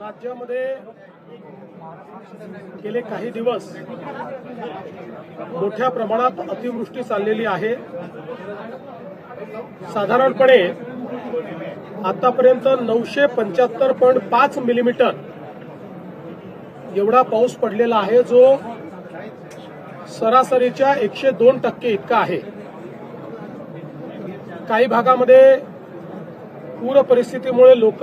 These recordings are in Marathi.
राज्यामध्ये गेले काही दिवस मोठ्या प्रमाणात अतिवृष्टी चाललेली आहे. साधारणपणे आतापर्यंत नऊशे पंच्याहत्तर पॉईंट पाच मिलीमीटर एवढा पाऊस पडलेला आहे जो सरासरीच्या एकशे दोन टक्के इतका आहे. काही भागामध्ये पूर परिस्थितीमुळे लोक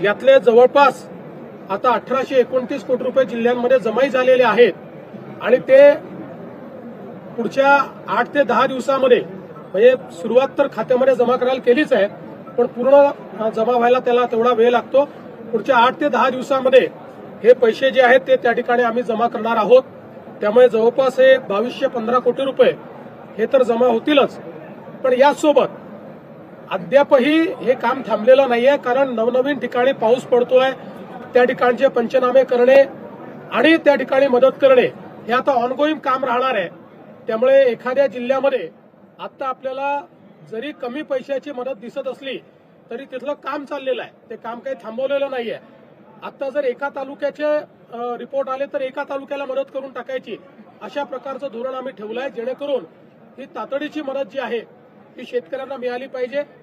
यातले जवळपास आता अठराशे एकोणतीस कोटी रुपये जिल्ह्यांमध्ये जमाई झालेले आहेत. आणि ते पुढच्या आठ ते दहा दिवसामध्ये म्हणजे सुरुवात तर खात्यामध्ये जमा करायला केलीच आहे पण पूर्ण जमा व्हायला त्याला तेवढा वेळ लागतो. पुढच्या आठ ते दहा दिवसामध्ये हे पैसे जे आहेत ते त्या ठिकाणी आम्ही जमा करणार आहोत. त्यामुळे जवळपास हे बावीसशे पंधरा कोटी रुपये हे तर जमा होतीलच. पण यासोबत अद्यापही हे काम थांबलेलं नाहीये कारण नवनवीन ठिकाणी पाऊस पडतोय त्या ठिकाणचे पंचनामे करणे आणि त्या ठिकाणी मदत करणे हे आता ऑनगोईंग काम राहणार आहे. त्यामुळे एखाद्या जिल्ह्यामध्ये आता आपल्याला जरी कमी पैशाची मदत दिसत असली तरी तिथलं काम चाललेलं आहे. ते काम काही थांबवलेलं नाहीये. आता जर एका तालुक्याचे रिपोर्ट आले तर एका तालुक्याला मदत करून टाकायची अशा प्रकारचं धोरण आम्ही ठेवलं आहे जेणेकरून ही तातडीची मदत जी आहे ही शेतकऱ्यांना मिळाली पाहिजे.